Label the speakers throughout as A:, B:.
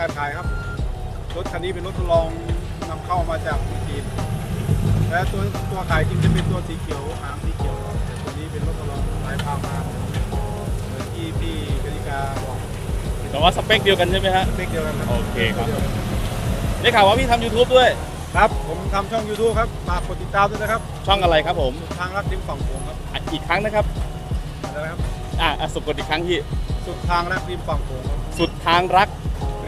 A: ดูแลบริการหลังการขายครับ รถคันนี้เป็นรถทดลองนำเข้ามาจากจีนและตัวตัวขายจริงจะเป็นตัวสีเขียวหางสีเขียวครับแต่ตัวนี้เป็นรถทดลองลายพามาเหมือนที่พี่กนิกาบอก
B: แต่ว่าสเปคเดียวกันใช่ไหมฮะ
A: สเปคเดียวกันครับ
B: โอเคครับ ได้ข่าวว่าพี่ทำ YouTube ด้วย
A: ครับ ผมทำช่อง YouTube ครับฝากกดติดตามด้วยนะครับ
B: ช่องอะไรครับผม
A: ทางรักริมฝั่งโขงครับ
B: อะอีกครั้งนะครับ
A: อะไรนะครับ
B: อะอะสะกดอีกครั้งที่
A: สุดทางรักริมฝั่งโขงครับ
B: สุดทางรัก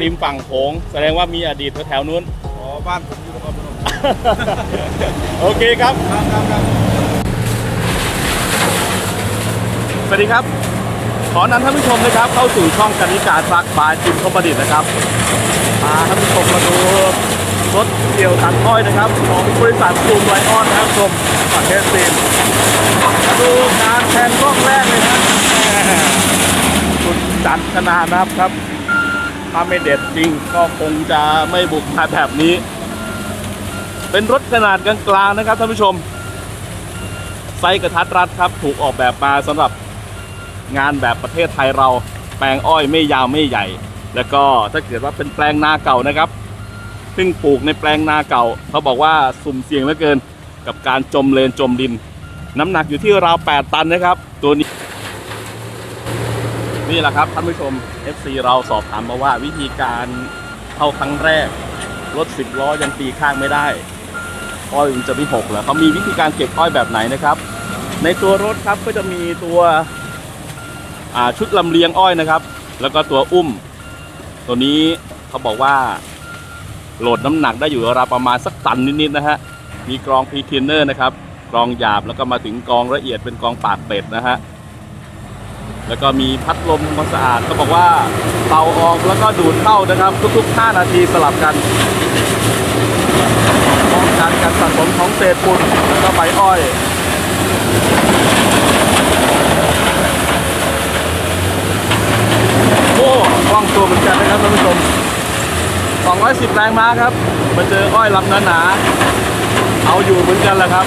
B: ริมฝั่งโขงแสดงว่ามีอดีตแถวๆนู้น
A: อ๋อบ้านผมอยู่นครพนม
B: โอเคครับ
A: ครับครับครับ
B: สวัสดีครับ ขอนำท่านผู้ชมนะครับ เข้าสู่ช่องกนิการซักบายจิมคอมประดิษฐ์นะครับพาท่านผู้ชมมาดูรถเกี่ยวตัดอ้อยนะครับ ของบริษัทซูมไลออนนะครับชมประเทศจีนมาดูงานแทนกล้องแรกเลยนะแหม่สุดจัดขนาดนะครับครับ ถ้าไม่เด็ดจริงก็คงจะไม่บุกมาแบบนี้ เป็นรถขนาดกลางๆนะครับท่านผู้ชม ไซส์กระทัดรัดครับถูกออกแบบมาสำหรับงานแบบประเทศไทยเราแปลงอ้อยไม่ยาวไม่ใหญ่ แล้วก็ถ้าเกิดว่าเป็นแปลงนาเก่านะครับซึ่งปลูกในแปลงนาเก่า เขาบอกว่าสุ่มเสี่ยงเหลือเกิน กับการจมเลนจมดิน น้ำหนักอยู่ที่ราว 8 ตันนะครับ ตัวนี้ นี่แหละครับท่านผู้ชม FC เราสอบถามมาว่าวิธีการเข้าครั้งแรกรถ10ล้อยังตีข้างไม่ได้อ้อยมันจะไม่หกเหรอเขามีวิธีการเก็บอ้อยแบบไหนนะครับ ในตัวรถครับก็จะมีตัวชุดลำเลียงอ้อยนะครับ แล้วก็ตัวอุ้ม ตัวนี้เขาบอกว่าโหลดน้ำหนักได้อยู่ราวประมาณสักตันนิดๆนะฮะมีกรองพีเทนเนอร์นะครับกรองหยาบแล้วก็มาถึงกรองละเอียดเป็นกรองปากเป็ดนะฮะ แล้วก็มีพัดลมทำความสะอาดเขาบอกว่าเป่าออกแล้วก็ดูดเข้านะครับ ทุกๆ 5 นาทีสลับกันป้องกันการสะสมของเศษฝุ่นแล้วก็ใบอ้อยโอ้กล้องตัวเหมือนกันนะครับท่านผู้ชม 210 แรงม้าครับ มาเจออ้อยลำหนาๆเอาอยู่เหมือนกันแหละครับ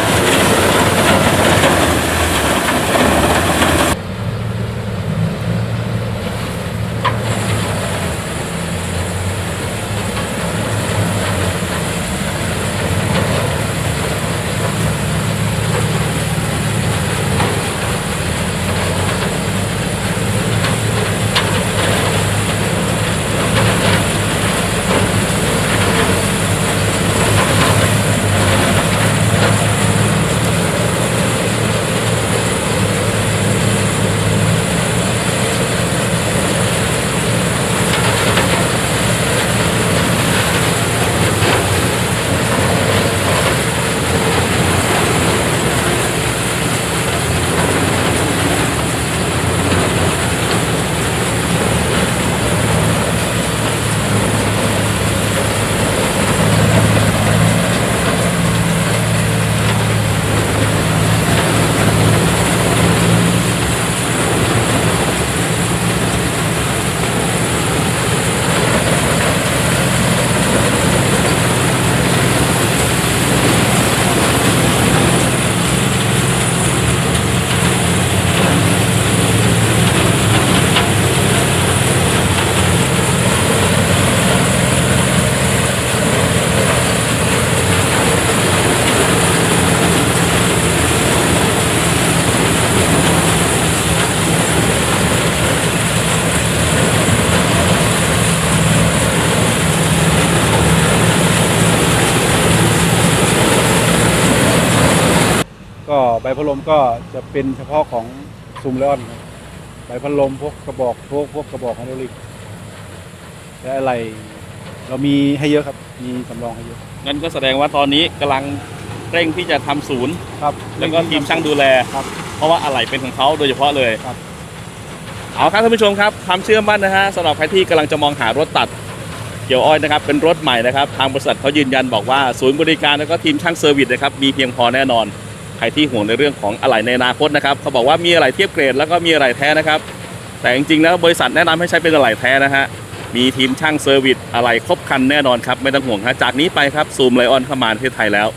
A: ก็ใบพัดลมก็จะเป็นเฉพาะของซูมเลออนครับใบพัดลมพวกกระบอกพวกพวกกระบอกไฮดรอลิกและอะไรเรามีให้เยอะครับ มีสำรองให้เยอะ
B: งั้นก็แสดงว่าตอนนี้กำลังเร่งที่จะทำศูนย์
A: ครับ
B: แล้วก็ทีมช่างดูแล
A: ครับ
B: เพราะว่าอะไหล่เป็นของเขาโดยเฉพาะเลย
A: ครับ
B: เอาครับท่านผู้ชมครับความเชื่อมั่นนะฮะสำหรับใครที่กำลังจะมองหารถตัดเกี่ยวอ้อยนะครับ เป็นรถใหม่นะครับ ทางบริษัทเขายืนยันบอกว่าศูนย์บริการแล้วก็ทีมช่างเซอร์วิสนะครับ มีเพียงพอแน่นอนใค รที่ห่วงในเรื่องของอะไหล่ในอนาคตนะครับเขาบอกว่ามีอะไหล่เทียบเกรดแล้วก็มีอะไหล่แท้นะครับ แต่จริงๆแล้วบริษัทแนะนำให้ใช้เป็นอะไหล่แท้นะฮะมีทีมช่างเซอร์วิสอะไหล่ครบครันแน่นอนครับไม่ต้องห่วงฮะจากนี้ไปครับซูมไลออนเข้ามาประเทศไทยแล้ว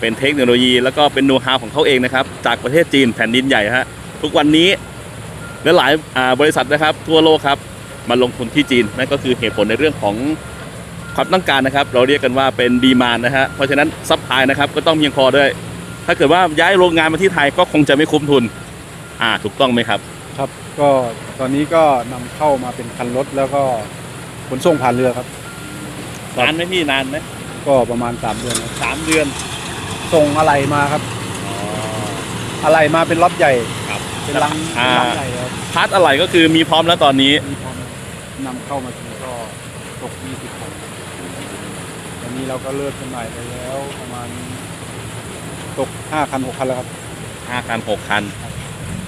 B: เป็นเทคโนโลยีแล้วก็เป็นโน้ตฮาวของเขาเองนะครับจากประเทศจีนแผ่นดินใหญ่ฮะทุกวันนี้และหลายบริษัทนะครับทั่วโลกครับมาลงทุนที่จีนนั่นก็คือเหตุผลในเรื่องของความต้องการนะครับ เราเรียกกันว่าเป็นดีมานนะฮะเพราะฉะนั้นซัพพลายนะครับก็ต้องเพียงพอด้วย ถ้าเกิดว่าย้ายโรงงานมาที่ไทยก็คงจะไม่คุ้มทุน อ่า ถูกต้องไหมครับ
A: ครับ ก็ตอนนี้ก็นำเข้ามาเป็นคันรถแล้วก็ขนส่งผ่านเรือครับ
B: นานไหมพี่นานไหม
A: ก็ประมาณ 3 เดือนครับ
B: สามเดือน
A: ส่งอะไรมาครับ
B: อ๋อ
A: อะไรมาเป็นล็อตใหญ่
B: ครับ
A: เป็นลัง
B: อ่า
A: เป็นลังใหญ่ครับ
B: พาร์ทอะไรก็คือมีพร้อมแล้วตอนนี้
A: มีพร้อมนำเข้ามาทีก็ตก20คันตอนนี้เราก็เลิกจำหน่ายไปแล้วประมาณ ตก5คัน6คันแล้วครับ
B: ห้าคันหกคัน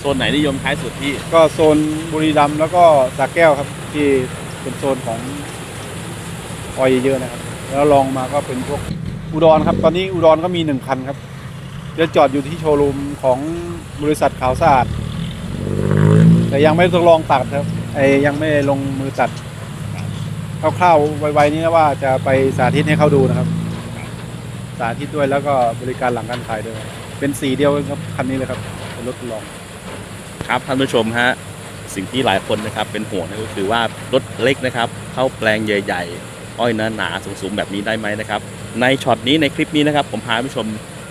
B: โซนไหนนิยมใช้สุดพี่
A: ก็โซนบุรีรัมย์แล้วก็สระแก้วครับ ที่เป็นโซนของออยเยอะนะครับ แล้วลองมาก็เป็นพวกอุดรครับ ตอนนี้อุดรก็มีหนึ่งคันครับจะจอดอยู่ที่โชว์รูมของบริษัทขาวสะอาด แต่ยังไม่ทดลองตัดครับไอ้ยังไม่ลงมือตัดคร่าวๆไวๆนี้นะว่าจะไปสาธิตให้เขาดูนะครับ สาธิตด้วยแล้วก็บริการหลังการขายด้วย เป็นสีเดียวครับคันนี้เลยครับเป็นรถทดลอง
B: ครับท่านผู้ชมฮะสิ่งที่หลายคนนะครับเป็นห่วงนั่นก็คือว่ารถเล็กนะครับเข้าแปลงใหญ่ๆอ้อยหนาๆสูงๆแบบนี้ได้ไหมนะครับ ในช็อตนี้ในคลิปนี้นะครับ ผมพาผู้ชม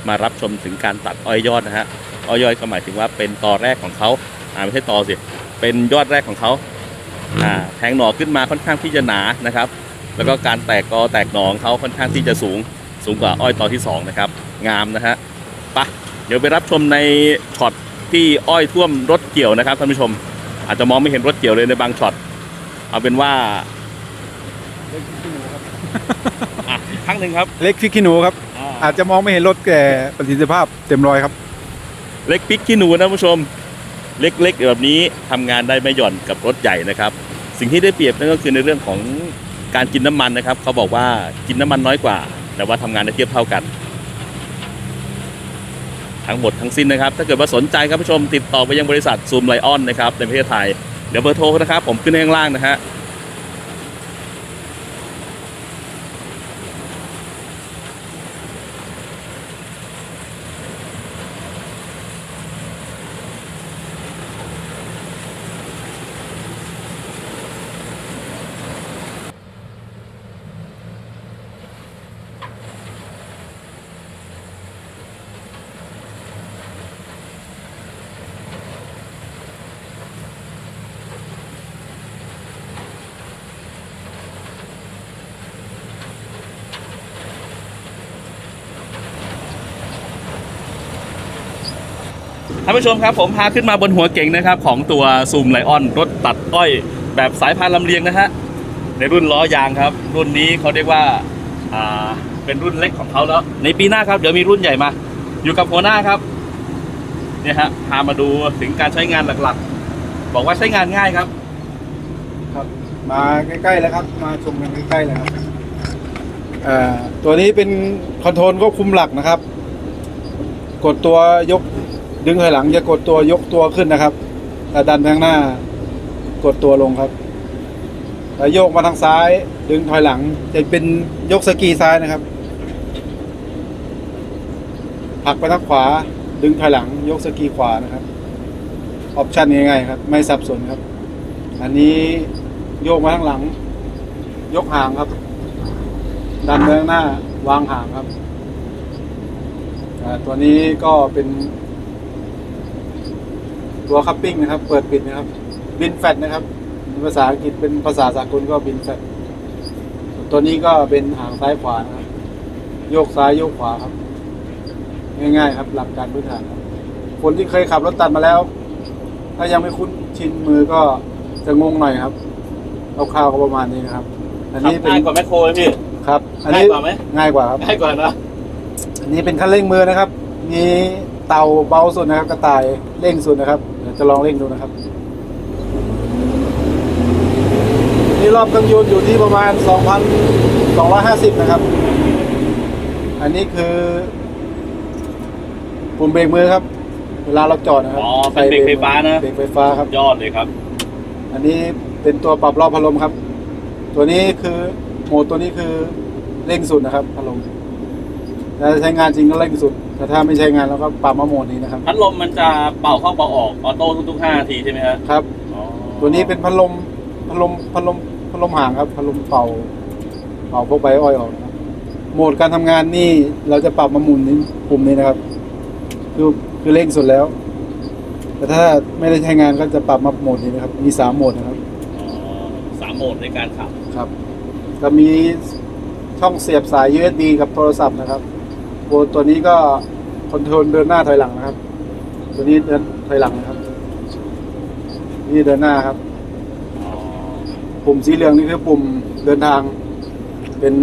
B: มารับชมถึงการตัดอ้อยยอดนะฮะอ้อยยอดก็หมายถึงว่าเป็นตอแรกของเขาอ่าไม่ใช่ตอสิเป็นยอดแรกของเขาอ่าแทงหน่อขึ้นมาค่อนข้างที่จะหนานะครับ แล้วก็การแตกกอแตกหนองเขาค่อนข้างที่จะสูง สูงกว่าอ้อยตอที่สองนะครับ งามนะฮะไปะเดี๋ยวไปรับชมในช็อตที่อ้อยท่วมรถเกี่ยวนะครับท่านผู้ชม อาจจะมองไม่เห็นรถเกี่ยวเลยในบางช็อตเอาเป็นว่า
A: เล็กพริกขี้หนูครับ
B: อะอีกครั้งหนึ่งครับ
A: เล็กพริกขี้หนูครับ อาจจะมองไม่เห็นรถแต่ประสิทธิภาพเต็มร้อยครับ
B: เล็กพริกขี้หนูนะท่านผู้ชม เล็กๆแบบนี้ทำงานได้ไม่หย่อนกับรถใหญ่นะครับ สิ่งที่ได้เปรียบนั่นก็คือในเรื่องของการกินน้ำมันนะครับ เขาบอกว่ากินน้ำมันน้อยกว่า แต่ว่าทำงานได้เทียบเท่ากัน ทั้งหมดทั้งสิ้นนะครับ ถ้าเกิดว่าสนใจครับผู้ชมติดต่อไปยังบริษัทซูมไลออนนะครับในประเทศไทย เดี๋ยวเบอร์โทรนะครับ ผมขึ้นให้ข้างล่างนะฮะ ท่านผู้ชมครับผมพาขึ้นมาบนหัวเก่งนะครับของตัวซูมไลออนรถตัดอ้อย แบบสายพานลำเลียงนะฮะในรุ่นล้อยางครับ รุ่นนี้เขาเรียกว่าอ่าเป็นรุ่นเล็กของเขาแล้ว ในปีหน้าครับเดี๋ยวมีรุ่นใหญ่มา อยู่กับหัวหน้าครับเนี่ยฮะพามาดูถึงการใช้งานหลักๆ บอกว่าใช้งานง่ายครับ
A: ครับ มาใกล้ๆแล้วครับ มาชมกันใกล้ๆเลยครับอ่าตัวนี้เป็นคอนโทรลควบคุมหลักนะครับ กดตัวยก ดึงถอยหลังจะกดตัวยกตัวขึ้นนะครับแต่ดันทางหน้ากดตัวลงครับแล้วโยกมาทางซ้าย ดึงถอยหลังจะเป็นยกสกีซ้ายนะครับผลักไปทางขวา ดึงถอยหลัง ยกสกีขวานะครับออปชันง่ายๆครับ ไม่สับสนครับ อันนี้โยกมาข้างหลัง ยกห่างครับ ดันไปข้างหน้า วางห่างครับ ตัวนี้ก็เป็น ตัวคัพปิ้งนะครับ เปิดปิดนะครับ บินแฟตนะครับภาษาอังกฤษเป็นภาษาสากลก็บินแฟตตัวนี้ก็เป็นหางซ้ายขวานะครับ โยกซ้ายโยกขวาครับ ง่ายๆ ครับหลักการพื้นฐานครับคนที่เคยขับรถตัดมาแล้ว ถ้ายังไม่คุ้นชินมือก็จะงงหน่อยครับคร่าวๆก็ประมาณนี้นะครับ อันนี้เป็น
B: ง่ายกว่าแมคโครไหมพี่
A: ครับ อัน
B: ง่า
A: นี้
B: ยกว่าไหม
A: ง่ายกว่าครับ
B: ง่ายกว่านะ
A: อันนี้เป็นคันเร่งมือนะครับมี เตาเบาสุดนะครับ กระต่ายเร่งสุดนะครับเดี๋ยวจะลองเร่งดูนะครับ นี่รอบเครื่องยนต์อยู่ที่ประมาณ 2,250 นะครับ อันนี้คือปุ่มเบรกมือครับ เวลาเราจอดนะครับ
B: อ๋อเป็นเบรกไฟฟ้านะ
A: เบรกไฟฟ้าครับ
B: ยอดเลยครับ
A: อันนี้เป็นตัวปรับรอบพัดลมครับ ตัวนี้คือโหมดตัวนี้คือเร่งสุดนะครับพัดลม ถ้าใช้งานจริงก็เร่งสุด แต่ถ้าไม่ใช้งานเราก็ปรับมาโหมดนี้นะครับ
B: พัดลมมันจะเป่าเข้าเป่าออกออโต้ทุกๆ5นาทีใช่ไหมฮะ
A: ครับ
B: อ๋อ
A: ตัวนี้เป็นพัดลมพัดลมพัดลมพัดลมหางครับพัดลมเป่าเป่าพวกใบอ้อยออกนะครับโหมดการทำงานนี่เราจะปรับมาหมุนนี้ปุ่มนี้นะครับ คือคือเร่งสุดแล้ว แต่ถ้าไม่ได้ใช้งานก็จะปรับมาโหมดนี้นะครับ มีสามโหมดนะครับ
B: อ๋อสามโหมดในการขับ
A: ครับก็มีช่องเสียบสาย USB กับโทรศัพท์นะครับ โบนตัวนี้ก็คอนโทรลเดินหน้าถอยหลังนะครับ ตัวนี้เดินถอยหลังนะครับ นี่เดินหน้าครับ
B: อ๋อ
A: ปุ่มสีเหลืองนี่คือปุ่มเดินทาง เป็น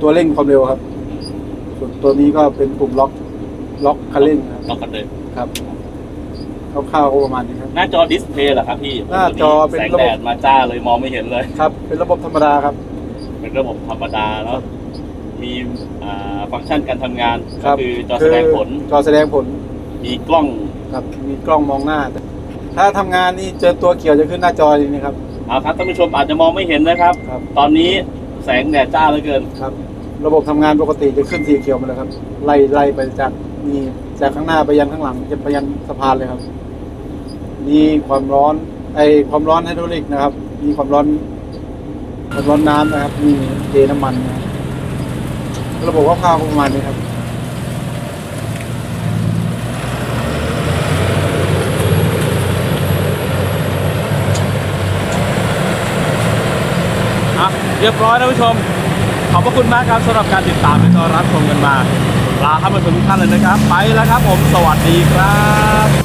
A: ตัวเร่งความเร็วครับ ส่วนตัวนี้ก็เป็นปุ่มล็อกล็อกคันเร่งครับ
B: ล็อกกันเลย
A: ครับคร่าวๆก็ประมาณนี้ครับ
B: หน้าจอดิสเพย์เหรอครับพี่
A: หน้าจอเป็น
B: แสง
A: ระบบ
B: แดดมาจ้าเลยมองไม่เห็นเลย
A: ครับ เป็นระบบธรรมดาครับ
B: เป็นระบบธรรมดาเนาะ มีอ่าฟังก์ชันการทำงาน
A: ครั
B: ก็
A: บ
B: คือจอแสดงผล
A: จอแสดงผล
B: มีกล้อง
A: ครับมีกล้องมองหน้า ถ้าทำงานนี่เจอตัวเขียวจะขึ้นหน้าจออย่างนี้ครับ
B: เอาครับท่านผู้ชมอาจจะมองไม่เห็นนะครับ
A: ครับ
B: ตอนนี้แสงแดดจ้าเหลือเกิน
A: ครับ ระบบทำงานปกติจะขึ้นสีเขียวหมาเลยครับ ไล่ไล่ไปจากนี่จากข้างหน้าไปยันข้างหลังจะไปยันสะพานเลยครับนี่ความร้อน ไอความร้อนไฮดรอลิกนะครับ มีความร้อนความร้อนน้ำนะครับ มีเทน้ำมันนะครับ ระบบคร่าวๆประมาณนี้ครับ
B: อะเรียบร้อยท่านผู้ชม ขอบพระคุณมากครับสำหรับการติดตามและรับชมกันมาลาท่านผู้ชมทุกท่านเลยนะครับ ไปแล้วครับผมสวัสดีครับ